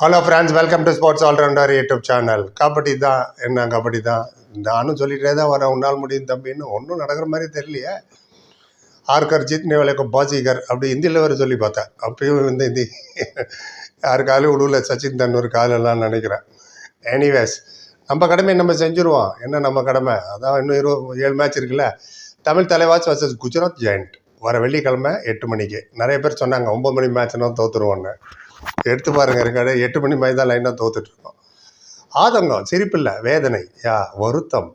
Hello friends welcome to sports allrounder YouTube channel kabaddi தான். என்ன கபடி தான்? நானும் சொல்லிகிட்டே தான் வரேன். உன்னால் முடியும் தம்பின்னு ஒன்றும் நடக்கிற மாதிரி தெரியலையே. ஆர்கர் ஜித் நேவலேக்கோ பாஜிகர் அப்படி ஹிந்தியில் வேறு சொல்லி பார்த்தேன். அப்பயும் வந்து ஹிந்தி யாரு காலும் உழுவில் சச்சின் தன்னூர் காலெல்லாம் நினைக்கிறேன். எனிவேஸ் நம்ம கடமை நம்ம செஞ்சுருவோம். என்ன நம்ம கடமை? அதான் இன்னும் இருபது ஏழு மேட்ச் இருக்குல்ல. தமிழ் தலைவாஸ் வர்சஸ் குஜராத் ஜெயண்ட் வர வெள்ளிக்கிழமை எட்டு மணிக்கு. நிறைய பேர் சொன்னாங்க ஒம்பது மணி மேட்ச்னா தோற்றுருவோன்னு எடுத்து பாருங்க இருக்காடு எட்டு மணி மாதிரி தான் லைனாக தோத்துட்டு இருக்கோம். ஆதங்கம் சிரிப்பில்லை வேதனை யா வருத்தம்.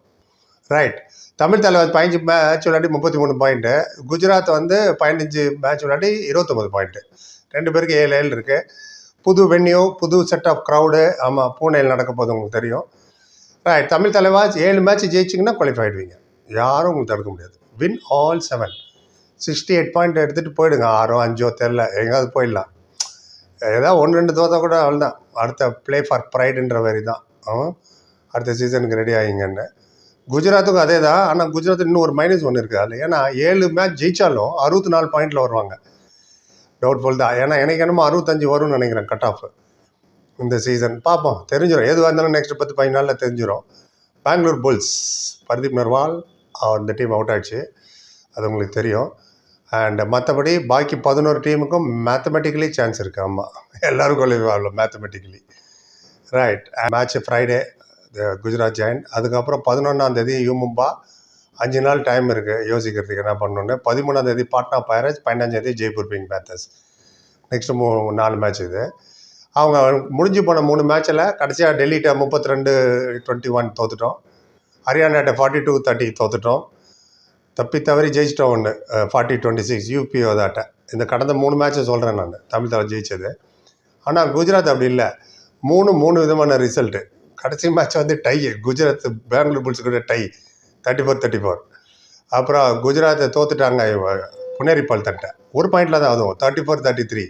ரைட் தமிழ் தலைவர் பதினஞ்சு மேட்ச் விளையாடி முப்பத்தி மூணு பாயிண்ட்டு குஜராத் வந்து பதினஞ்சு மேட்ச் விளையாடி இருபத்தொம்பது பாயிண்ட்டு ரெண்டு பேருக்கு ஏழு ஏழு இருக்குது புது வென்யூ புது செட் ஆஃப் க்ரௌடு ஆமாம் பூனேயில் நடக்க போது உங்களுக்கு தெரியும். ரைட் தமிழ் தலைவாஸ் ஏழு மேட்ச் ஜெயிச்சிங்கன்னா குவாலிஃபை ஆகிடுவீங்க யாரும் உங்களுக்கு தடுக்க முடியாது. Win all seven sixty eight point எடுத்துகிட்டு போயிடுங்க. ஆறோ அஞ்சோ தெரில எங்கேயாவது போயிடலாம். ஏதாவது ஒன்று ரெண்டு தோத்தா கூட அவ்வளோதான் அடுத்த ப்ளே ஃபார் ப்ரைடுன்ற மாதிரி தான் ஆ? அடுத்த சீசனுக்கு ரெடி ஆகிங்கன்னு. குஜராத்துக்கும் அதே தான் ஆனால் குஜராத் இன்னும் ஒரு மைனஸ் ஒன்று இருக்குது அதில். ஏன்னா ஏழு மேட்ச் ஜெயித்தாலும் அறுபத்தி நாலு பாயிண்டில் வருவாங்க. டவுட்ஃபுல் தான். ஏன்னா எனக்கு என்னமோ அறுபத்தஞ்சு வரும்னு நினைக்கிறேன் கட் ஆஃப் இந்த சீசன் பார்ப்போம். தெரிஞ்சிடும் எதுவாக இருந்தாலும் நெக்ஸ்ட் பத்து பதினஞ்சு நாளில் தெரிஞ்சிடும் பெங்களூர் புல்ஸ் பர்தீப் நர்வால் அந்த டீம் அவுட் ஆச்சு. அது உங்களுக்கு தெரியும். அண்ட் மற்றபடி பாக்கி பதினோரு டீமுக்கும் மேத்தமெட்டிக்கலி சான்ஸ் இருக்குது ஆமாம் எல்லாரும் குவாலிஃபை ஆகலாம் mathematically right match Friday Gujarat join அதுக்கப்புறம் பதினொன்றாம் தேதி யூமும்பா அஞ்சு நாள் டைம் இருக்குது யோசிக்கிறதுக்கு என்ன பண்ணணுன்னு பதிமூணாம் தேதி பாட்னா பைரட்ஸ் பதினஞ்சாம் தேதி ஜெய்ப்பூர் பிங் பேத்தர்ஸ் நெக்ஸ்ட் மூ நாலு மேட்ச் இது. அவங்க முடிஞ்சு போன மூணு மேட்ச்சில் கடைசியாக டெல்லிட்ட முப்பத்தி ரெண்டு டுவெண்ட்டி ஒன் தோத்துட்டோம். ஹரியானாட்ட ஃபார்ட்டி டூ தேர்ட்டி தோத்துட்டோம். தப்பி தவறி ஜெயிச்சிட்டோம் ஒன்று ஃபார்ட்டி டுவெண்ட்டி சிக்ஸ் யூபிஓதாட்ட இந்த கடந்த மூணு மேட்ச்சை சொல்கிறேன் நான். தமிழ் தவிர ஜெயிச்சது. ஆனால் குஜராத் அப்படி இல்லை. மூணு மூணு விதமான ரிசல்ட்டு கடைசி மேட்ச் வந்து டை குஜராத் பெங்களூர் புல்ஸ் கூட tie thirty four thirty four அப்புறம் குஜராத்தை தோத்துட்டாங்க புனேரிப்பால் தட்டை. ஒரு பாயிண்டில் தான் அதுவும். தேர்ட்டி ஃபோர் தேர்ட்டி த்ரீ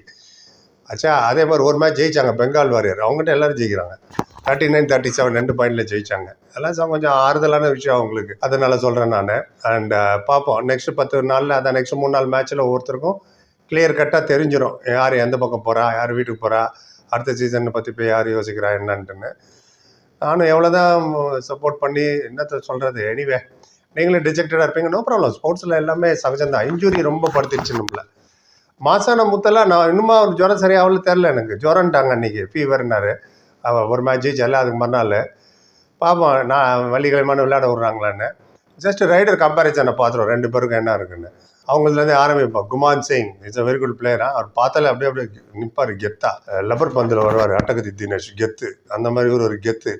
ஆச்சா அதே மாதிரி ஒரு மேட்ச் ஜெயிச்சாங்க பெங்கால் வாரியர். அவங்ககிட்ட எல்லோரும் ஜெயிக்கிறாங்க. தேர்ட்டி நைன் தேர்ட்டி செவன் ரெண்டு பாயிண்டில் ஜெயிச்சாங்க. அதெல்லாம் கொஞ்சம் ஆறுதலான விஷயம் அவங்களுக்கு. அதனால சொல்கிறேன் நான். அண்ட் uh, பார்ப்போம் நெக்ஸ்ட் பத்து நாளில் அதான் நெக்ஸ்ட் மூணு நாள் மேட்ச்சில் ஒவ்வொருத்தருக்கும் கிளியர் கட்டாக தெரிஞ்சிடும் யார் எந்த பக்கம் போகிறா யார் வீட்டுக்கு போகிறா அடுத்த சீசனை பற்றி போய் யார் யோசிக்கிறா என்னன்ட்டுன்னு. நானும் எவ்வளோ தான் சப்போர்ட் பண்ணி என்னத்த சொல்கிறது எனிவே நீங்களும் டிஜெக்டடாக இருப்பீங்க. நோ ப்ராப்ளம் ஸ்போர்ட்ஸில் எல்லாமே சகஜம்தான். இன்ஜுரி ரொம்ப படுத்திடுச்சு நம்மள. மாசான முத்தெல்லாம் நான் இன்னுமா ஒரு ஜுரம் சரியாகல தெரில எனக்கு. ஜுரம்ட்டாங்க அன்றைக்கி ஃபீவர்னாரு ஒரு மேட்ச் ஜெயிச்சால அதுக்கு மறுநாள் பார்ப்போம் நான் வெள்ளிக்கிழமான விளையாட விட்றாங்களான்னு. ஜஸ்ட் ரைடர் கம்பேரிசனை பார்த்துருவோம். ரெண்டு பேருக்கும் என்ன இருக்குன்னு. அவங்களதுலேருந்து ஆரம்பிப்போம். Guman Singh it's a very good பிளேயரா அவர் பார்த்தாலே அப்படியே அப்படியே நிற்பார் கெத்தா. லப்பர் பந்தில் வருவார் அட்டகதி தினேஷ் கெத்து. அந்த மாதிரி ஒரு ஒரு கெத்து.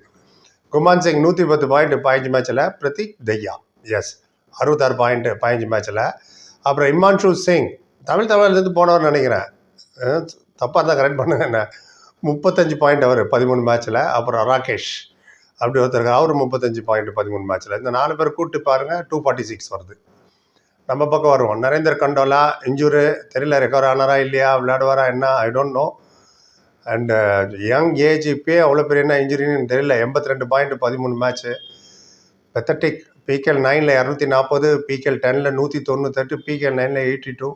குமான் சிங் நூற்றி பத்து பாயிண்ட் பதினஞ்சு மேட்ச்சில் பிரதீக் தையா. எஸ் அறுபத்தாறு பாயிண்ட் பதினஞ்சு மேட்ச்சில் அப்புறம் இம்மான்ஷு சிங். தமிழ் தமிழ்லேருந்து போனவர் நினைக்கிறேன். தப்பாக தான் கரெக்ட் பண்ணுங்க என்ன? முப்பத்தஞ்சு பாயிண்ட் அவர் பதிமூணு மேட்ச்சில் அப்புறம் ராகேஷ் அப்படி ஒருத்தருக்கு அவர் முப்பத்தஞ்சு பாயிண்ட் பதிமூணு மேட்ச்சில் இந்த நாலு பேர் கூப்பிட்டு பாருங்கள் டூ ஃபார்ட்டி சிக்ஸ் வருது. நம்ம பக்கம் வருவோம். நரேந்தர் கண்டோலா இன்ஜூரு தெரியல ரெக்கவர் ஆனாரா இல்லையா விளையாடுவாரா என்ன? I don't know and young age இப்பயே அவ்வளோ பெரிய என்ன இன்ஜுரின்னு தெரியல. எண்பத்தி ரெண்டு பாயிண்ட் பதிமூணு மேட்ச்சு பெத்தட்டிக் பிகேஎல் நைனில் இரநூத்தி நாற்பது பிகேஎல் டெனில் நூற்றி தொண்ணூத்தெட்டு பிகேஎல் நைனில் eighty two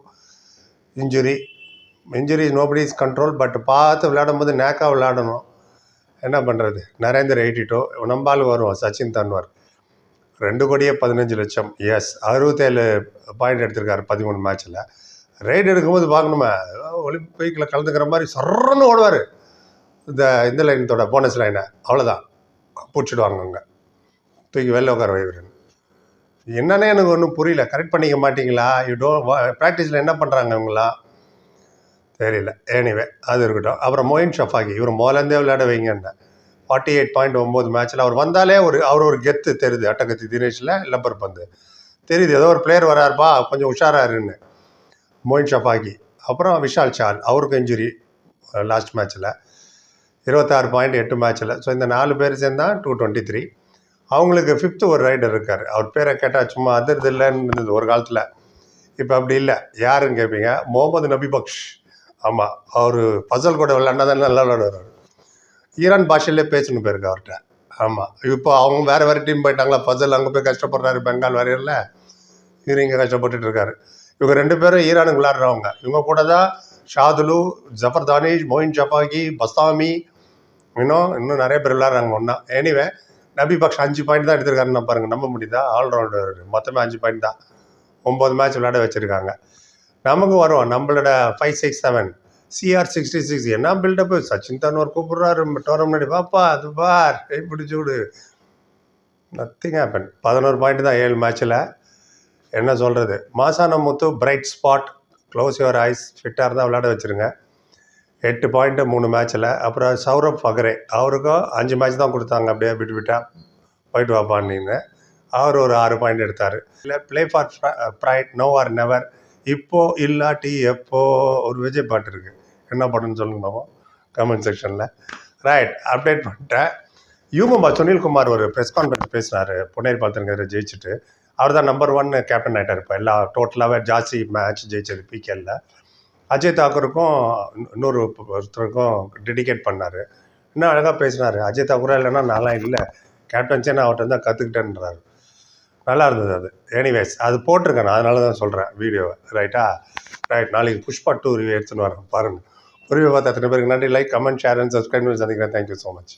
injury injury nobody is control but பார்த்து விளையாடும் போது நேக்காக விளையாடணும். என்ன பண்ணுறது நரேந்தர் எயிட்டி டூ நம்பால் வருவோம் சச்சின் தன்வர். ரெண்டு கோடியே பதினஞ்சு லட்சம். எஸ் அறுபத்தேழு பாயிண்ட் எடுத்திருக்காரு பதிமூணு மேட்ச்சில் ரைடு எடுக்கும்போது பார்க்கணுமே? ஒலிம்பிக்கில் கலந்துக்கிற மாதிரி சர்றன்னு ஓடுவார். இந்த இந்த லைனத்தோட போனஸ் லைனை அவ்வளோதான் பூச்சிடுவாங்க அங்கே. தூக்கி வெளில உட்கார வைக்கிறேன் என்னன்னே எனக்கு ஒன்றும் புரியல. கரெக்ட் பண்ணிக்க மாட்டிங்களா? யூ டோ ப்ராக்டிஸில் என்ன பண்ணுறாங்க இவங்களாம் தெரியல. எனிவே அது இருக்கட்டும். அப்புறம் மொயின் ஷஃபாகி இவர் மோலேருந்தே விளையாட வைங்கன்னு. ஃபார்ட்டி எயிட் பாயிண்ட் ஒம்பது மேட்ச்சில் அவர் வந்தாலே ஒரு அவர் ஒரு கெத்து தெரியுது அட்டகத்தி தினேஷில் லப்பர் பந்து. தெரியுது ஏதோ ஒரு பிளேயர் வராருப்பா கொஞ்சம் உஷாராருன்னு. மொயின் ஷஃபாகி. அப்புறம் விஷால் சால் அவருக்கு இன்ஜுரி லாஸ்ட் மேட்ச்சில் இருபத்தாறு பாயிண்ட் எட்டு மேட்ச்சில் ஸோ இந்த நாலு பேர் சேர்ந்தா டூ டுவெண்ட்டி த்ரீ அவங்களுக்கு ஃபிஃப்த்து ஒரு ரைடர் இருக்கார். அவர் பேரை கேட்டால் சும்மா அதிர்து இல்லைன்னு இருந்தது ஒரு காலத்தில். இப்போ அப்படி இல்லை. யாருன்னு கேட்பீங்க முகமது நபி பக்ஷ். ஆமாம் அவர் பசல் கூட விளையாண்டா தான் நல்லா விளையாடுவார். ஈரான் பாஷையிலே பேசணும் போயிருக்கு அவர்கிட்ட. ஆமாம் இப்போ அவங்க வேறு வேறு டீம் போயிட்டாங்களா ஃபசல் அங்கே போய் கஷ்டப்படுறாரு பெங்கால் வரையில் இவர் இங்கே கஷ்டப்பட்டுட்டு இருக்காரு. இவங்க ரெண்டு பேரும் ஈரானுக்கு விளையாடுறவங்க. இவங்க கூட தான் ஷாதுலு ஜஃபர் தானிஷ் மொயின் ஷபாகி பஸ்தாமி இன்னும் இன்னும் நிறைய பேர் விளாட்றாங்க ஒன்றா எனிவே நபி பக்ஷ் அஞ்சு பாயிண்ட் தான் எடுத்திருக்காருன்னு பாருங்கள் நம்ப முடியுதா? ஆல்ரவுண்டர் மொத்தமே அஞ்சு பாயிண்ட் தான். ஒம்பது மேட்ச் விளையாட வச்சுருக்காங்க. நமக்கு வரும். நம்மளோட five six seven CR sixty six என்ன பில்டப்பு சச்சின் தன்வர் கூப்பிட்றாரு. டோர்னமெண்ட் பாப்பா அது பார். கை பிடிச்சி விடு. நத்திங் ஹேப்பன் பதினோரு பாயிண்ட் தான் ஏழு மேட்ச்சில் என்ன சொல்கிறது மாசான முத்து bright spot close your eyes ஃபிட்டாக இருந்தால் விளையாட வச்சுருங்க. எட்டு பாயிண்ட்டு மூணு மேட்ச்சில் அப்புறம் சௌரப் ஃபக்ரே. அவருக்கும் அஞ்சு மேட்ச் தான் கொடுத்தாங்க. அப்படியே விட்டு விட்டா. போயிட்டு வாப்பான்னு அவர் ஒரு ஆறு பாயிண்ட் எடுத்தார். இல்லை play for pride no or never இப்போ இல்லாட்டி எப்போ ஒரு விஜய் பாட்டு இருக்குது என்ன பாட்டுன்னு சொல்லுங்க பாப்போம் கமெண்ட் செக்ஷனில் ரைட் அப்டேட் பண்ணிட்டேன். யூமம்பா சுனில்குமார் ஒரு ப்ரெஸ் கான்ஃபரன்ஸ் பேசினார். புனேர் பாத்திரங்கிற ஜெயிச்சுட்டு. அவர் தான் நம்பர் ஒன் கேப்டன் ஆகிட்டார் இப்போ. எல்லா டோட்டலாகவே ஜாஸ்தி மேட்ச் ஜெயிச்சது பிகேல அஜய் தாக்கூருக்கும் இன்னொரு ஒருத்தருக்கும் டெடிகேட் பண்ணார். இன்னும் அழகாக பேசினார். அஜய் தாக்கூரா இல்லைன்னா நான்லாம் இல்லை. கேப்டன்ஸே நான் அவர்கிட்ட தான் கற்றுக்கிட்டேன்றாரு நல்லா இருந்தது அது. எனிவேஸ் அது போட்டிருக்கேன் நான். அதனால தான் சொல்கிறேன் வீடியோவை. ரைட்டா ரைட் நாளைக்கு புஷ்பா டூ ரிவ்யூ எடுத்துன்னு வரேன். பாருங்கள் ரிவ்யூ பார்த்து அத்தனை பேருக்கு நன்றி. Like comment share and subscribe பண்ணி சந்திக்கிறேன். Thank you so much